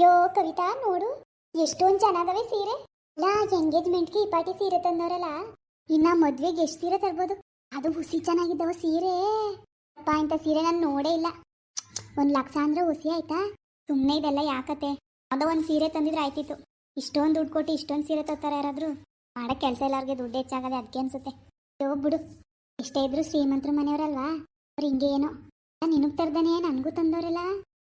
ಯೋ, ಕವಿತಾ, ನೋಡು. ಎಷ್ಟೊಂದು ಚೆನ್ನಾಗವೆ ಸೀರೆ. ಲಾ ಎಂಗೇಜ್ಮೆಂಟ್ಗೆ ಈ ಪಾಟಿ ಸೀರೆ ತಂದವರಲ್ಲ. ಇನ್ನ ಮದ್ವೆಗೆ ಎಷ್ಟು ಸೀರೆ ತರ್ಬೋದು? ಅದು ಹುಸಿ ಚೆನ್ನಾಗಿದ್ದಾವ ಸೀರೆ. ಅಪ್ಪ, ಇಂಥ ಸೀರೆ ನಾನು ನೋಡೇ ಇಲ್ಲ. ಒಂದು ಲಕ್ಷ ಅಂದ್ರೆ ಹುಸಿ ಆಯ್ತಾ? ಸುಮ್ಮನೆ ಇದೆಲ್ಲ ಯಾಕತೆ ಯಾವುದೋ ಒಂದು ಸೀರೆ ತಂದಿದ್ರೆ ಆಯ್ತಿತ್ತು. ಇಷ್ಟೊಂದು ದುಡ್ಡು ಕೊಟ್ಟು ಇಷ್ಟೊಂದು ಸೀರೆ ತರ್ತಾರೆ ಯಾರಾದರೂ. ಮಾಡೋ ಕೆಲಸ ಎಲ್ಲಾರ್ಗೆ ದುಡ್ಡು ಹೆಚ್ಚಾಗದೆ ಅದಕ್ಕೆ ಅನ್ಸುತ್ತೆ. ಯೋ, ಬಿಡು. ಎಷ್ಟೇ ಇದ್ರು ಶ್ರೀಮಂತರ ಮನೆಯವರಲ್ವಾ? ಅವ್ರು ಹಿಂಗೆ ಏನೋ. ನಿನಗೆ ತರ್ದಾನೆ, ನನಗೂ ತಂದವರಲ್ಲ.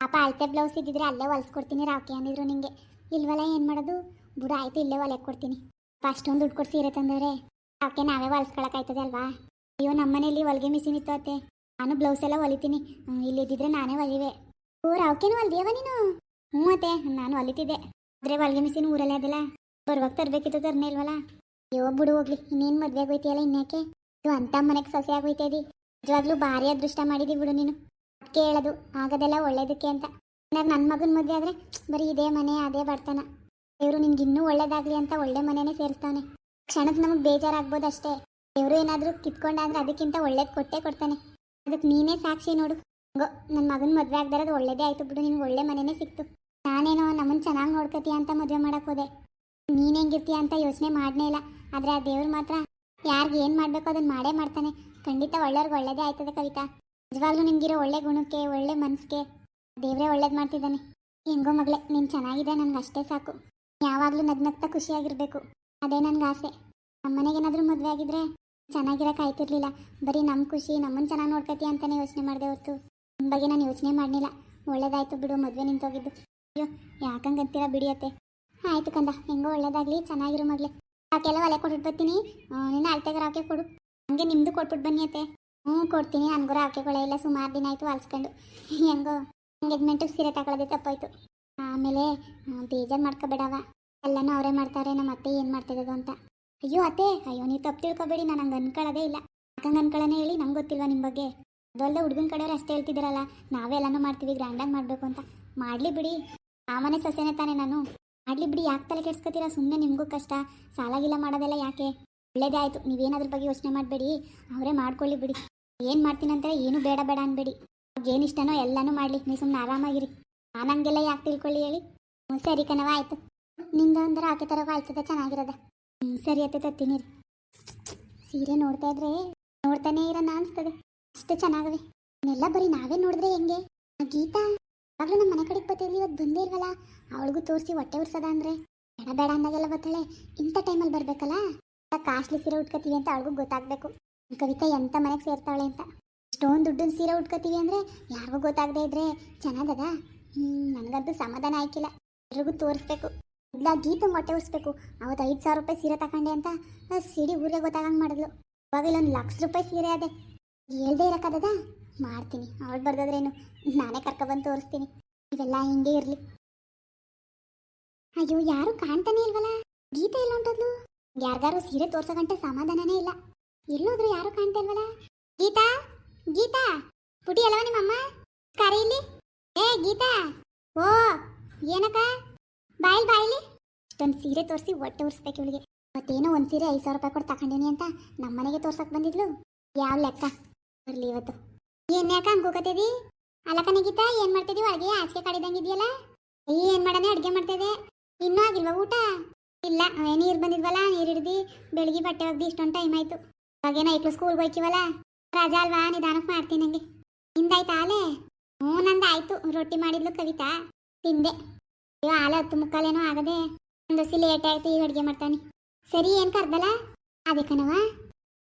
ಪಾಪ ಅಳತೆ ಬ್ಲೌಸ್ ಇದ್ದಿದ್ರೆ ಅಲ್ಲೇ ಹೊಲ್ಸ್ಕೊಡ್ತೀನಿ ರಾಕಿ ಅಂದಿದ್ರು ನಿಂಗೆ. ಇಲ್ವಲ್ಲ ಏನು ಮಾಡೋದು? ಬುಡ ಆಯ್ತು ಇಲ್ಲೇ ಹೊಲಕ್ಕೆ ಕೊಡ್ತೀನಿ. ಅಷ್ಟೊಂದು ದುಡ್ಡು ಕೊಟ್ಟು ಸೀರೆ ಅವಕ್ಕೆ ನಾವೇ ಹೊಲ್ಸ್ಕೊಳಕ್ಕಾಯ್ತದೆ ಅಲ್ವಾ? ಅಯ್ಯೋ ನಮ್ಮನೇಲಿ ಹೊಲಿಗೆ ಮಿಷಿನ್ ಇತ್ತು ಅತ್ತೆ. ನಾನು ಬ್ಲೌಸ್ ಎಲ್ಲ ಹೊಲಿತೀನಿ. ಇಲ್ಲಿದ್ದಿದ್ರೆ ನಾನೇ ಹೊಲಿವೆ. ಓ ರಾವ್ಕೇನು ಹೊಲ್ದಿಯವ ನೀನು? ಹ್ಞೂ ಅತ್ತೆ, ನಾನು ಹೊಲಿತಿದ್ದೆ. ಆದರೆ ಹೊಲಿಗೆ ಮಿಷಿನ್ ಊರಲ್ಲೇ ಅದಲ್ಲ. ಬರ್ವಾಗ ತರಬೇಕಿತ್ತು ತರನೇ ಇಲ್ವಲ್ಲ? ಅಯ್ಯೋ, ಬಿಡು ಹೋಗ್ಲಿ. ಇನ್ನೇನು ಮದ್ವೆ ಆಗೋಯ್ತಿಯಲ್ಲ ಇನ್ಯಾಕೆ? ಇದು ಅಂತ ಮನೆಗೆ ಸೊಸೆ ಆಗೋಯ್ತದಿ ನಿಜವಾಗ್ಲೂ ಭಾರಿ ಅದೃಷ್ಟ ಮಾಡಿದಿ ಬಿಡು ನೀನು. ಹೇಳೋದು ಆಗೋದೆಲ್ಲ ಒಳ್ಳೇದಕ್ಕೆ ಅಂತ. ಏನಾದ್ರು ನನ್ನ ಮಗನ ಮದುವೆ ಆದರೆ, ಬರೀ ಇದೇ ಮನೆ, ಅದೇ ಬರ್ತಾನ ದೇವರು ನಿನ್ಗೆ ಇನ್ನೂ ಒಳ್ಳೇದಾಗಲಿ ಅಂತ ಒಳ್ಳೆ ಮನೆನೇ ಸೇರಿಸ್ತಾನೆ. ಕ್ಷಣಕ್ಕೆ ನಮಗೆ ಬೇಜಾರಾಗ್ಬೋದು ಅಷ್ಟೇ. ದೇವರು ಏನಾದರೂ ಕಿತ್ಕೊಂಡಾದ್ರೆ ಅದಕ್ಕಿಂತ ಒಳ್ಳೇದು ಕೊಟ್ಟೇ ಕೊಡ್ತಾನೆ. ಅದಕ್ಕೆ ನೀನೇ ಸಾಕ್ಷಿ ನೋಡು. ಗೋ ನನ್ನ ಮಗನ ಮದುವೆ ಆಗ್ದಾರದು ಒಳ್ಳೇದೇ ಆಯ್ತು ಬಿಡು, ನಿನ್ಗೆ ಒಳ್ಳೆ ಮನೆನೇ ಸಿಕ್ತು. ನಾನೇನೋ ನಮ್ಮನ್ನು ಚೆನ್ನಾಗಿ ನೋಡ್ಕೋತೀಯ ಅಂತ ಮದುವೆ ಮಾಡಕ್ಕೆ ಹೋದೆ. ನೀನು ಹೆಂಗಿರ್ತೀಯ ಅಂತ ಯೋಚನೆ ಮಾಡನೇ ಇಲ್ಲ. ಆದರೆ ಆ ದೇವ್ರು ಮಾತ್ರ ಯಾರಿಗೆ ಏನು ಮಾಡಬೇಕು ಅದನ್ನು ಮಾಡೇ ಮಾಡ್ತಾನೆ. ಖಂಡಿತ ಒಳ್ಳೆಯವ್ರಿಗೆ ಒಳ್ಳೇದೇ ಆಯ್ತದೆ ಕವಿತಾ. ನಿಜವಾಗ್ಲೂ ನಿಮ್ಗಿರೋ ಒಳ್ಳೆ ಗುಣಕ್ಕೆ, ಒಳ್ಳೆ ಮನಸ್ಸಿಗೆ ದೇವರೇ ಒಳ್ಳೇದು ಮಾಡ್ತಿದ್ದಾನೆ. ಹೆಂಗೋ ಮಗಳೇ, ನೀನು ಚೆನ್ನಾಗಿದೆ ನನ್ಗೆ ಅಷ್ಟೇ ಸಾಕು. ಯಾವಾಗಲೂ ನಗ್ನಗ್ತಾ ಖುಷಿಯಾಗಿರ್ಬೇಕು. ಅದೇ ನನ್ಗೆ ಆಸೆ. ನಮ್ಮನೆಗೇನಾದರೂ ಮದುವೆ ಆಗಿದ್ರೆ ಚೆನ್ನಾಗಿರೋಕೆ ಆಯ್ತಿರ್ಲಿಲ್ಲ ಬರೀ ನಮ್ಮ ಖುಷಿ ನಮ್ಮನ್ನು ಚೆನ್ನಾಗಿ ನೋಡ್ಕತಿ ಅಂತಾನೆ ಯೋಚನೆ ಮಾಡಿದೆ ಹೊತ್ತು ನಿಮ್ಮ ಬಗ್ಗೆ ನಾನು ಯೋಚನೆ ಮಾಡಲಿಲ್ಲ ಒಳ್ಳೇದಾಯ್ತು ಬಿಡು, ಮದುವೆ ನಿಂತೋಗಿದ್ದು. ಅಯ್ಯೋ ಯಾಕಂಗಂತೀರ ಬಿಡಿಯತ್ತೆ. ಆಯ್ತು ಕಂದ, ಹೆಂಗೋ ಒಳ್ಳೇದಾಗ್ಲಿ, ಚೆನ್ನಾಗಿರೋ ಮಗಳೇ. ಆಕೆಲ್ಲ ಒಲೆ ಕೊಟ್ಬಿಟ್ಟು ಬರ್ತೀನಿ. ನಿನ್ನ ಅಳ್ತೆಗಾರ ಆಕೆ ಕೊಡು. ಹಂಗೆ ನಿಮ್ಮದು ಕೊಟ್ಬಿಟ್ಟು ಬನ್ನಿ ಅತ್ತೆ. ಹ್ಞೂ, ಕೊಡ್ತೀನಿ. ನನಗೂ ಆಕೆಗಳೇ ಇಲ್ಲ. ಸುಮಾರು ದಿನ ಆಯಿತು ಅಲ್ಸ್ಕೊಂಡು ಹೆಂಗೋ ಎಂಗೇಜ್ಮೆಂಟಿಗೆ ಸೀರೆ ತಗೊಳ್ಳೋದೇ ತಪ್ಪಾಯ್ತು. ಆಮೇಲೆ ಬೇಜಾರು ಮಾಡ್ಕೋಬೇಡವ. ಎಲ್ಲನೂ ಅವರೇ ಮಾಡ್ತಾರೆ. ನಮ್ಮ ಅತ್ತೆ ಏನು ಮಾಡ್ತಿರೋದು ಅಂತ. ಅಯ್ಯೋ, ಅತ್ತೆ! ಅಯ್ಯೋ, ನೀವು ತಪ್ಪು ತಿಳ್ಕೊಬೇಡಿ. ನಾನು ಹಂಗೆ ಅನ್ಕೊಳ್ಳೋದೇ ಇಲ್ಲ. ಯಾಕಂಗೆ ಅನ್ಕೊಳ್ಳೋನೇ ಹೇಳಿ ನಂಗೆ ಗೊತ್ತಿಲ್ವಾ ನಿಮ್ಮ ಬಗ್ಗೆ. ಅದಲ್ಲದೆ ಹುಡುಗನ ಕಡೆಯವ್ರು ಅಷ್ಟೇ ಹೇಳ್ತಿದ್ದೀರಲ್ಲ ನಾವೆಲ್ಲನೂ ಮಾಡ್ತೀವಿ. ಗ್ರ್ಯಾಂಡಾಗಿ ಮಾಡಬೇಕು ಅಂತ. ಮಾಡಲಿ ಬಿಡಿ. ಆಮನೆ ಮನೆ ಸೊಸೆನೇ ತಾನೇ ನಾನು. ಮಾಡಲಿ ಬಿಡಿ. ಯಾಕೆ ತಲೆ ಕೆಡ್ಸ್ಕೊತೀರಾ? ಸುಮ್ಮನೆ ನಿಮಗೂ ಕಷ್ಟ. ಸಾಲಾಗಿಲ್ಲ ಮಾಡೋದೆಲ್ಲ ಯಾಕೆ? ಒಳ್ಳೇದೇ ಆಯಿತು. ನೀವೇನಾದ್ರ ಬಗ್ಗೆ ಯೋಚನೆ ಮಾಡಬೇಡಿ. ಅವರೇ ಮಾಡ್ಕೊಳ್ಳಿ ಬಿಡಿ. ಏನು ಮಾಡ್ತೀನಂತ ಏನು ಬೇಡ ಬೇಡ ಅನ್ಬೇಡಿ. ಏನು ಇಷ್ಟನೋ ಎಲ್ಲನೂ ಮಾಡ್ಲಿಕ್ಕೆ ನೀವು ಸುಮ್ಮನೆ ಆರಾಮಾಗಿರಿ. ನಾನು ಹಂಗೆಲ್ಲ ಯಾಕೆ ತಿಳ್ಕೊಳ್ಳಿ ಹೇಳಿ? ಹ್ಞೂ ಸರಿ ಕಣವ ಆಯಿತು. ನಿಂದ ಅಂದ್ರೆ ಆಕೆ ಥರ ಆಯ್ತದ ಚೆನ್ನಾಗಿರೋದ. ಹ್ಞೂ ಸರಿ ಆಯ್ತದ ತತ್ತೀನಿ ಸೀರೆ ನೋಡ್ತಾ ಇದ್ರೆ ನೋಡ್ತಾನೆ ಇರೋಣ ಅನಿಸ್ತದೆ. ಅಷ್ಟು ಚೆನ್ನಾಗವೆ. ಎಲ್ಲ ಬರೀ ನಾವೇ ನೋಡಿದ್ರೆ ಹೆಂಗೆ? ಗೀತಾ, ಯಾವಾಗಲೂ ನಮ್ಮ ಮನೆ ಕಡೆಗೆ ಬರ್ತಿದ್ಲಿ ಇವತ್ತು ಬಂದೇ ಇಲ್ವಲ್ಲ? ಅವಳಿಗೂ ತೋರಿಸಿ ಹೊಟ್ಟೆ ಉರ್ಸದ ಅಂದ್ರೆ? ಬೇಡ ಬೇಡ ಅಂದಾಗೆಲ್ಲ ಬರ್ತಾಳೆ ಇಂಥ ಟೈಮಲ್ಲಿ ಬರಬೇಕಲ್ಲ? ಕಾಸ್ಟ್ಲಿ ಸೀರೆ ಉಟ್ಕೋತೀವಿ ಅಂತ ಅವಳಿಗೂ ಗೊತ್ತಾಗಬೇಕು. ಕವಿತಾ ಎಂಥ ಮನೆಗೆ ಸೇರ್ತಾಳೆ ಅಂತ. ಇಷ್ಟೊಂದು ದುಡ್ಡಿನ ಸೀರೆ ಉಟ್ಕೋತೀವಿ ಅಂದರೆ ಯಾರಿಗೂ ಗೊತ್ತಾಗದೆ ಇದ್ರೆ ಚೆನ್ನಾಗದ? ನನಗಂತೂ ಸಮಾಧಾನ ಆಯ್ಕಿಲ್ಲ. ಎಲ್ರಿಗೂ ತೋರಿಸ್ಬೇಕು. ಇಲ್ಲ ಗೀತು ಮೊಟ್ಟೆ ಉಳಿಸ್ಬೇಕು ಅವತ್ತು ಐದು ಸಾವಿರ ರೂಪಾಯಿ ಸೀರೆ ತಗೊಂಡೆ ಅಂತ ಸಿಡಿ ಊರಿಗೆ ಗೊತ್ತಾಗಂಗೆ ಮಾಡಿದ್ಲು. ಇವಾಗ ಇಲ್ಲೊಂದು ಲಕ್ಷ ರೂಪಾಯಿ ಸೀರೆ ಅದೇ. ಹೇಳ್ದೆ ಇರೋಕ್ಕದ ಮಾಡ್ತೀನಿ. ಅವಳು ಬರ್ದದ್ರೇನು ನಾನೇ ಕರ್ಕೊಬಂದು ತೋರಿಸ್ತೀನಿ. ಇವೆಲ್ಲ ಹಿಂಗೆ ಇರಲಿ. ಅಯ್ಯೋ, ಯಾರು ಕಾಣ್ತಾನೆ ಇಲ್ವಲ್ಲ ಗೀತೆ ಎಲ್ಲ ಅಂತದ್ದು ಯಾರಿಗಾರು ಸೀರೆ ತೋರ್ಸೋಗಂಟ ಸಮಾಧಾನನೇ ಇಲ್ಲ. ಎಲ್ಲೋದ್ರು ಯಾರು ಕಾಣ್ತಾ ಇಲ್ವಲ್ಲ ಗೀತಾ? ಗೀತಾ? ಪುಟಿ ನಿಮ್ಮಮ್ಮ? ಕರೆ ಇಲ್ಲಿ. ಏ, ಗೀತಾ? ಓ, ಏನಕ್ಕ? ಬಾಯಿಲ್ ಬಾಯಿಲಿ ಇಷ್ಟೊಂದು ಸೀರೆ ತೋರಿಸಿ ಒಟ್ಟು ಉರ್ಸ್ಬೇಕು ಇವಳಿಗೆ. ಮತ್ತೇನೋ ಒಂದು ಸೀರೆ ಐದು ಸಾವಿರ ರೂಪಾಯಿ ಕೊಟ್ಟು ತಗೊಂಡೀನಿ ಅಂತ ನಮ್ಮನೆಗೆ ತೋರ್ಸಕ್ ಬಂದಿದ್ಲು. ಯಾವ ಲೆಕ್ಕ? ಬರ್ಲಿ ಇವತ್ತು. ಏನ್ ಯಾಕ ಹಂಗ್ ಅಲ್ಲಕನ ಗೀತಾ, ಏನು ಮಾಡ್ತಿದೀವಿ ಅಡುಗೆ ಆಚೆ ಕಡಿದಂಗಿದೆಯಲ್ಲ? ಏನು ಮಾಡೋಣ ಅಡುಗೆ ಮಾಡ್ತಿದ್ದೆ? ಇನ್ನೂ ಆಗಿಲ್ವಾ ಊಟ? ಇಲ್ಲ ನೀರು ಬಂದಿದ್ವಲ್ಲ, ನೀರು ಹಿಡ್ದು ಬೆಳಗ್ಗೆ ಬಟ್ಟೆ ಒಗ್ದು, ಇಷ್ಟೊಂದು ಟೈಮ್ ಆಯ್ತು. ಇವಾಗೇನ ಐಕ್ಳು ಸ್ಕೂಲ್ಗೆ ಹೋಯ್ಕಿವಲ್ಲ? ರಜಾ ಅಲ್ವಾ? ನಿಧಾನಕ್ಕೆ ಮಾಡ್ತೀನಿ ನಂಗೆ. ನಿಂದಾಯ್ತಾ ಆಲೆ ಹ್ಞೂ ನಂದು ಆಯ್ತು ರೊಟ್ಟಿ ಮಾಡಿದ್ಲು ಕವಿತಾ. ತಿಂದೆ. ಅಯ್ಯೋ ಆಲೆ ಹತ್ತು ಮುಕ್ಕಾಲೇನೋ ಆಗದೆ ಒಂದು ಸಿ ಲೇಟ್ ಆಯ್ತು ಈಗ ಅಡುಗೆ ಮಾಡ್ತಾನೆ. ಸರಿ, ಏನು ಕರ್ದಲ್ಲ? ಅದೇ ಕಣವ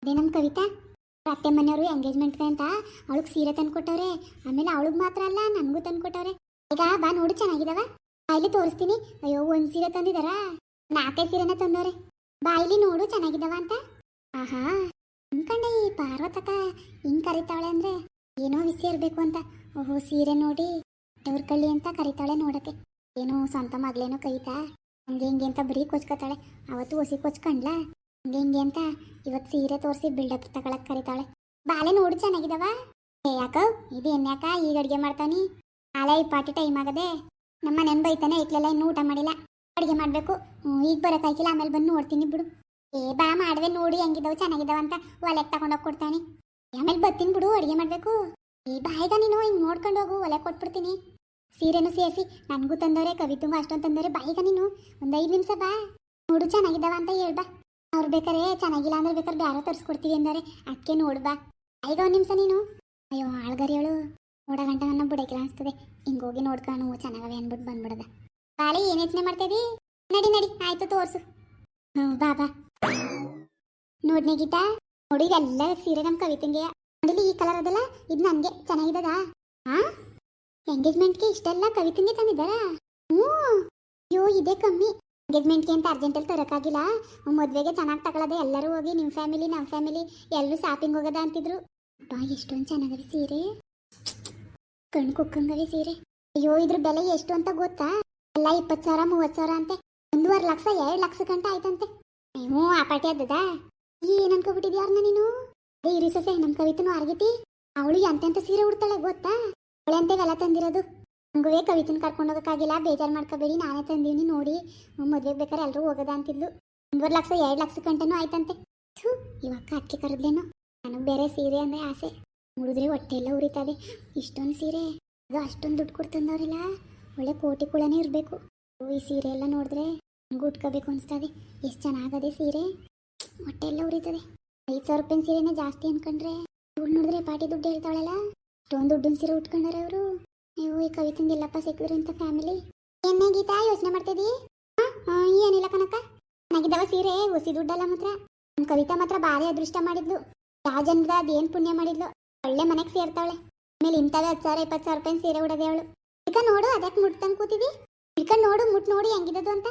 ಅದೇ ನಮ್ಮ ಕವಿತಾ. ಅತ್ತೆ ಮನೆಯವರು ಎಂಗೇಜ್ಮೆಂಟ್ಗೆ ಅಂತ ಅವಳಿಗೆ ಸೀರೆ ತಂದ್ಕೊಟ್ಟವ್ರೆ ಆಮೇಲೆ ಅವಳಿಗೆ ಮಾತ್ರ ಅಲ್ಲ, ನನಗೂ ತಂದ್ಕೊಟ್ಟವ್ರೆ ಈಗ ಬಾ ನೋಡು, ಚೆನ್ನಾಗಿದಾವ? ಬಾಯ್ಲಿ ತೋರಿಸ್ತೀನಿ. ಅಯ್ಯೋ, ಒಂದು ಸೀರೆ ತಂದಿದಾರ? ನಾಲ್ಕೈದು ಸೀರೆನ ತಂದವ್ರೆ. ಬಾಯ್ಲಿ ನೋಡು, ಚೆನ್ನಾಗಿದಾವ ಅಂತ? ಆಹಾ. ಅನ್ಕಂಡೆ ಈ ಪಾರ್ವತಕ ಹಿಂಗ್ ಕರಿತಾಳೆ ಅಂದ್ರೆ ಏನೋ ವಿಷಯ ಇರಬೇಕು ಅಂತ. ಓಹೋ, ಸೀರೆ ನೋಡಿ ಕಳ್ಳಿ ಅಂತ ಕರಿತಾಳೆ ನೋಡಕ್ಕೆ. ಏನೋ ಸ್ವಂತ ಮಗಳೇನೋ ಕೈತಾ ಹಂಗೆ ಹಿಂಗೆ ಅಂತ ಬರೀ ಕೊಚ್ಕೋತಾಳೆ. ಅವತ್ತು ಹೊಸಿ ಕೊಚ್ಕೊಂಡ್ಲ ಹಂಗೆ ಹಿಂಗೆ ಅಂತ ಇವತ್ತು ಸೀರೆ ತೋರಿಸಿ ಬಿಲ್ಡಪ್ ತಗೊಳಕ್ ಕರಿತಾಳೆ. ಬಾಳೆ ನೋಡು, ಚೆನ್ನಾಗಿದಾವ? ಏ, ಯಾಕ, ಇದು ಎನ್ಯಾಕ ಈಗ ಅಡುಗೆ ಮಾಡ್ತಾನಿ ಆಲೆ ಈ ಪಾಟಿ ಟೈಮ್ ಆಗದೆ. ನಮ್ಮ ನೆನ್ ಬೈತಾನೆ, ಇಟ್ಲೆಲ್ಲ ಇನ್ನೂ ಊಟ ಮಾಡಿಲ್ಲ. ಅಡುಗೆ ಮಾಡಬೇಕು. ಈಗ ಬರೋಕ್ಕಾಗಿಲ್ಲ ಆಮೇಲೆ ಬಂದು ನೋಡ್ತೀನಿ ಬಿಡು. ಏ, ಬಾ ಮಾಡ್ದೆ ನೋಡಿ ಹೆಂಗಿದಾವು, ಚೆನ್ನಾಗಿದಾವ ಅಂತ ಒಲೆಗೆ ತಗೊಂಡೋಗಿ ಕೊಡ್ತಾನೆ. ಆಮೇಲೆ ಬತ್ತೀನಿ ಬಿಡು, ಅಡುಗೆ ಮಾಡಬೇಕು. ಏ ಬಾಯ್ಗ ನೀನು, ಹಿಂಗೆ ನೋಡ್ಕೊಂಡು ಹೋಗು ಒಲೆ ಕೊಟ್ಬಿಡ್ತೀನಿ. ಸೀರೆನೂ ಸೇರಿಸಿ, ನನಗೂ ತಂದವ್ರೆ ಕವಿತಂಗೂ ಅಷ್ಟೊಂದು ತಂದವ್ರೆ ಬಾಯಿಗ ನೀನು, ಒಂದು ಐದು ನಿಮಿಷ ಬಾ. ನೋಡು ಚೆನ್ನಾಗಿದ್ದಾವ ಅಂತ ಹೇಳ್ಬಾ ಅವ್ರು ಬೇಕಾರೆ ಚೆನ್ನಾಗಿಲ್ಲ ಅಂದ್ರೆ ಬೇಕಾದ್ರೆ ಬೇರೆ ತರಿಸ್ಕೊಡ್ತೀವಿ ಅಂದರೆ ಅದಕ್ಕೆ ನೋಡ್ಬಾ ಐಗ ಒಂದು ನಿಮಿಷ ನೀನು. ಅಯ್ಯೋ, ಆಳ್ಗರಿಯಳು. ನೋಡ ಗಂಟೆ ನನ್ನ ಬಿಡಕಿಲ್ಲ ಅನಿಸ್ತದೆ. ಹೋಗಿ ನೋಡ್ಕೊಂಡು ಚೆನ್ನಾಗವೆ ಅಂದ್ಬಿಟ್ಟು ಬಂದ್ಬಿಡದ. ಬಾಲಿ ಏನು ಯೋಚನೆ ಮಾಡ್ತಿದ್ದಿ ನಡಿ ನಡಿ, ಆಯ್ತು, ತೋರ್ಸು. ಬಾ ಬಾ. ನೋಡ್ನೆ ಗೀತಾ ನೋಡಿ ಎಲ್ಲ ಸೀರೆ ನಮ್ ಕವಿತಂಗೆ. ನೋಡಿಲಿ ಈ ಕಲರ್ ಅದಲ್ಲ, ಇದು ನನಗೆ ಚೆನ್ನಾಗಿದದ? ಹಾ ಎಂಗೇಜ್ಮೆಂಟ್ಗೆ ಇಷ್ಟೆಲ್ಲ ಕವಿತಂಗೆ ತಂದಿದ್ದಾರ? ಹ್ಞೂ. ಅಯ್ಯೋ, ಇದೇ ಕಮ್ಮಿ. ಎಂಗೇಜ್ಮೆಂಟ್ಗೆ ಅಂತ ಅರ್ಜೆಂಟಲ್ಲಿ ತರೋಕ್ಕಾಗಿಲ್ಲ. ಮದುವೆಗೆ ಚೆನ್ನಾಗಿ ತಗೊಳ್ಳೋದೆ ಎಲ್ಲರೂ ಹೋಗಿ ನಿಮ್ಮ ಫ್ಯಾಮಿಲಿ ನಮ್ಮ ಫ್ಯಾಮಿಲಿ ಎಲ್ಲರೂ ಶಾಪಿಂಗ್ ಹೋಗೋದ ಅಂತಿದ್ರು. ಅಪ್ಪ ಎಷ್ಟೊಂದು ಚೆನ್ನಾಗವೆ ಸೀರೆ. ಕಣ್ಣು ಕುಕ್ಕಂಗವೆ ಸೀರೆ. ಅಯ್ಯೋ, ಇದ್ರ ಬೆಲೆ ಎಷ್ಟು ಅಂತ ಗೊತ್ತಾ? ಎಲ್ಲ ಇಪ್ಪತ್ತು ಸಾವಿರ ಮೂವತ್ತು ಸಾವಿರ ಅಂತೆ. ಒಂದೂವರೆ ಲಕ್ಷ, ಎರಡು ಲಕ್ಷ ಗಂಟೆ ಆಯ್ತಂತೆ. ಹ್ಞೂ, ಆ ಪಾಟಿ ಈ ಏನ್ ಅನ್ಕೋಬಿಟ್ಟಿದ್ಯಾರನ್ನ ನೀನು? ಅದೇ ಇರಿ ಸೊಸೆ ನಮ್ಮ ಕವಿತನು ಅರ್ಗಿತಿ. ಅವಳು ಎಂತೆಂತ ಸೀರೆ ಉಡ್ತಾಳೆ ಗೊತ್ತಾ? ಅವಳೆ ಅಂತೆವೆಲ್ಲ ತಂದಿರೋದು. ಹಂಗುವೆ ಕವಿತನ ಕರ್ಕೊಂಡು ಹೋಗಕ್ಕಾಗಿಲ್ಲ, ಬೇಜಾರು ಮಾಡ್ಕೋಬೇಡಿ, ನಾನೇ ತಂದೀನಿ ನೋಡಿ. ಮದ್ವೆಗೆ ಬೇಕಾದ್ರೆ ಎಲ್ಲರೂ ಹೋಗದ ಅಂತಿದ್ಲು. ಒಂದೂವರೆ ಲಕ್ಷ, ಎರಡು ಲಕ್ಷ ಗಂಟೆನೂ ಆಯ್ತಂತೆ. ಥೂ ಇವಾಗ ಅಕ್ಕಿ ಕರೆದ್ಲೇನೋ. ನನಗೆ ಬೇರೆ ಸೀರೆ ಅಂದರೆ ಆಸೆ. ನೋಡಿದ್ರೆ ಹೊಟ್ಟೆ ಎಲ್ಲ ಉರಿತದೆ. ಇಷ್ಟೊಂದು ಸೀರೆ, ಅದು ಅಷ್ಟೊಂದು ದುಡ್ಡು ಕೊಡ್ತಂದವ್ರಿಲ್ಲ ಒಳ್ಳೆ ಕೋಟಿ ಕುಳನೇ ಇರಬೇಕು. ಈ ಸೀರೆ ಎಲ್ಲ ನೋಡಿದ್ರೆ ನಂಗೆ ಉಟ್ಕೋಬೇಕು ಅನಿಸ್ತದೆ. ಎಷ್ಟು ಚೆನ್ನಾಗದೆ ಸೀರೆ? ಹೊಟ್ಟೆ ಎಲ್ಲ ಉರಿತದೆ. ಐದು ಸಾವಿರ ರೂಪಾಯಿ ಸೀರೆನೇ ಜಾಸ್ತಿ ಅನ್ಕೊಂಡ್ರೆ ದುಡ್ಡು ನೋಡಿದ್ರೆ ಪಾಟಿ ದುಡ್ಡು ಹೇಳ್ತಾಳಲ್ಲ? ಅಷ್ಟೊಂದು ದುಡ್ಡಿನ ಸೀರೆ ಉಟ್ಕೊಂಡಾರ ಅವರು? ನೀವು ಈ ಕವಿತಂಗೆ ಎಲ್ಲಪ್ಪ ಸಿಕ್ಕಿದ್ರು ಅಂತ ಫ್ಯಾಮಿಲಿ ಏನೇ ಗೀತಾ, ಯೋಚನೆ ಮಾಡ್ತಿದ್ದಿ? ಏನಿಲ್ಲ ಕನಕ. ಚೆನ್ನಾಗಿದ್ದಾವ ಸೀರೆ, ಹುಸಿ ದುಡ್ಡಲ್ಲ ಮಾತ್ರ. ನಮ್ಮ ಕವಿತಾ ಮಾತ್ರ ಭಾರಿ ಅದೃಷ್ಟ ಮಾಡಿದ್ಲು. ಯಾವ ಜನದ ಅದೇನು ಪುಣ್ಯ ಮಾಡಿದ್ಲು. ಒಳ್ಳೆ ಮನೆಗೆ ಸೇರ್ತಾವಳೆ. ಆಮೇಲೆ ಇಂಥವೇ ಹತ್ತು ಸಾವಿರ, ಇಪ್ಪತ್ತು ಸಾವಿರ ರೂಪಾಯಿ ಸೀರೆ ಉಡೋದೆ ಅವಳು. ಈಗ ನೋಡು ಅದಕ್ಕೆ ಮುಟ್ತಂಗೆ ಕೂತಿದಿ ಇಳ್ಕೊಂಡು ನೋಡು, ಮುಟ್ ನೋಡಿ ಹೆಂಗಿದ್ದದು ಅಂತ.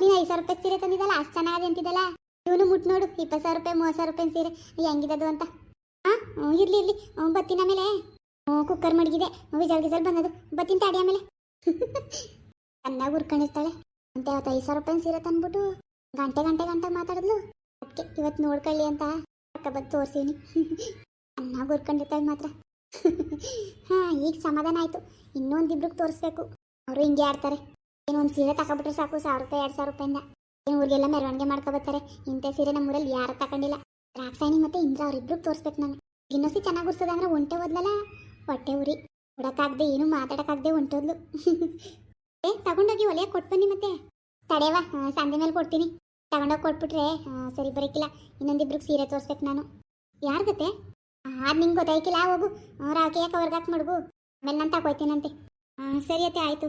ನೀನು ಐದು ಸಾವಿರ ರೂಪಾಯಿ ಸೀರೆ ತಂದಿದ್ದಲ್ಲ, ಅಷ್ಟು ಚೆನ್ನಾಗಿದೆ ಅಂತಿದ್ದಲ್ಲ? ಇವನು ಮುಟ್ ನೋಡು, ಇಪ್ಪತ್ತು ಸಾವಿರ ರೂಪಾಯಿ, ಮೂವತ್ತು ಸಾವಿರ ರೂಪಾಯಿ ಸೀರೆ. ಹೆಂಗಿದದು ಅಂತ. ಹಾಂ ಇರ್ಲಿ ಇರ್ಲಿ. ಬತ್ತೀನಿ ಆಮೇಲೆ ಕುಕ್ಕರ್ ಮಡಗಿದೆ. ವಿಜಲ್ ಗಿಜಲ್ ಬಂದದು. ಬತ್ತೀನಿ ತಾಡಿ ಆಮೇಲೆ. ಚೆನ್ನಾಗಿ ಹುರ್ಕೊಂಡಿರ್ತಾಳೆ. ಅಂತ ಅವತ್ತು ಐದು ಸಾವಿರ ರೂಪಾಯಿ ಸೀರೆ ತಂದ್ಬಿಟ್ಟು ಗಂಟೆ ಗಂಟೆ ಗಂಟೆ ಮಾತಾಡಿದ್ಲು. ಅದಕ್ಕೆ ಇವತ್ತು ನೋಡ್ಕೊಳ್ಳಿ ಅಂತ ಅಕ್ಕ ಬಂದು ತೋರಿಸೀನಿ. ಚೆನ್ನಾಗಿ ಹುರ್ಕೊಂಡಿರ್ತಾಳೆ ಮಾತ್ರ. ಹಾಂ, ಈಗ ಸಮಾಧಾನ ಆಯಿತು. ಇನ್ನೊಂದಿಬ್ರಿಗೆ ತೋರಿಸ್ಬೇಕು. ಅವರು ಹಿಂಗೆ ಆಡ್ತಾರೆ. ಏನೊಂದು ಸೀರೆ ತಗೊಬಿಟ್ರೆ ಸಾಕು ಸಾವಿರ ರೂಪಾಯಿ, ಎರಡು ಸಾವಿರ ರೂಪಾಯಿಂದ. ಏನು ಊರಿಗೆಲ್ಲ ಮೆರವಣಿಗೆ ಮಾಡ್ಕೊಬತ್ತಾರೆ ಇಂಥ ಸೀರೆ ನಮ್ಮೂರಲ್ಲಿ ಯಾರು ತಗೊಂಡಿಲ್ಲ. ರಾಕ್ಷಾಯಣಿ ಮತ್ತೆ ಇಂದ್ರ ಅವ್ರಿಬ್ರಿಗೆ ತೋರಿಸ್ಬೇಕು ನಾನು ಇನ್ನೊಸಿ ಚೆನ್ನಾಗಿ ಉರ್ಸೋದು ಅಂದ್ರೆ ಒಂಟೆ ಹೋದ್ಲಲ್ಲ ಹೊಟ್ಟೆ ಉರಿ. ಉಡಕ್ಕಾಗ್ದೆ ಏನು ಮಾತಾಡಕ್ಕಾಗ್ದೆ ಹೊಂಟೋದ್ಲು ಏ, ತಗೊಂಡೋಗಿ ಒಲೆಯ ಕೊಟ್ಟು ಬನ್ನಿ ಮತ್ತೆ. ತಡೆಯವ ಸಂಜೆ ಮೇಲೆ ಕೊಡ್ತೀನಿ. ತಗೊಂಡೋಗಿ ಕೊಟ್ಬಿಟ್ರೆ ಸರಿ ಬರೀಕಿಲ್ಲ. ಇನ್ನೊಂದಿಬ್ರಿಗೆ ಸೀರೆ ತೋರಿಸ್ಬೇಕು ನಾನು. ಯಾರ ಗತೆ? ಅದು ನಿಂಗೆ ಗೊತ್ತಾಯ್ಕಿಲ್ಲ, ಹೋಗು. ಕವರ್ಗಾಕ್ ಹಾಕಿ ಮಡಗು? ಆಮೇಲೆ ನಾನು ಹಾಂ ಸರಿ ಅತ್ತೆ, ಆಯಿತು.